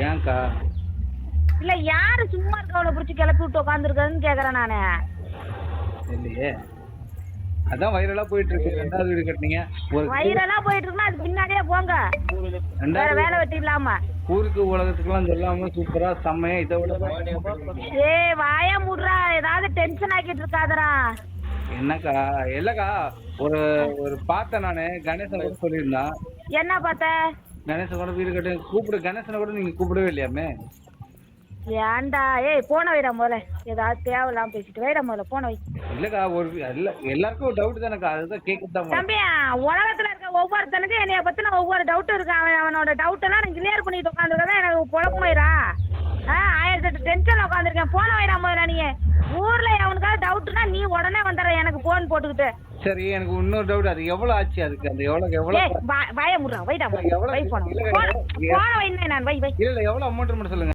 என்னக்கா இல்ல யாரு சும்மா இருக்கவளை பிடிச்சி கிளப்பி விட்டு உட்காந்துருக்கன்னு கேக்குறேன் நானு. இல்லையே. அதான் வைரலா போயிட்டு இருக்கு ரெண்டாவது வீடு கட்டினீங்க. வயிறெல்லாம் போயிட்டு இருக்குன்னா அதுக்கு பின்னாடியே போங்க. வேற வேலை வெட்டி இல்லாம ஊருக்கு உலகத்துக்குலாம் சொல்லாம சூப்பரா செம்மையா இதை விட ஏய் வாய மூடுறா. ஏதாவது டென்ஷன் ஆக்கிட்டு இருக்காதடா. என்னக்கா? இல்லக்கா ஒரு ஒரு பார்த்தேன் நானு. கணேசன் சொல்லியிருந்தான். என்ன பார்த்த? கணேசன் கூட வீடு கட்டி கூப்பிடு கணேசனை கூட நீங்க கூப்பிடவே இல்லையாமே? ஏன்டா ஏய் போன வைடா முதல்ல. ஏதாவது தேவையில்லாம பேசிட்டு வைடா முதல்ல போன வை. இல்லக்கா ஒரு இல்ல எல்லாருக்கும் ஒரு டவுட் தானக்கா அதுதான் கேட்கத்தான் தம்பி உலகத்துல இருக்க ஒவ்வொருத்தனுக்கும் என்னைய பத்தின ஒவ்வொரு டவுட் இருக்கு. அவன் அவனோட டவுட் எல்லாம் நான் கிளியர் பண்ணிட்டு உட்காந்துருக்கதான் எனக்கு குழப்பமாயிரா ஆ ஆயிரத்தி எட்டு டென்ஷன் உட்காந்துருக்கேன் போன வைடா முதல்ல நீ. போன் போட்டுக்கிட்டு. சரி எனக்கு இன்னொரு டவுட் அது எவ்வளவு ஆச்சு அதுக்கு? அந்த எவ்வளவு எவ்வளவு வாய முடுறா வைடா வை போன போன வை நான் வை வை. இல்ல இல்ல எவ்வளவு அமௌண்ட் மட்டும் சொல்லுங்க.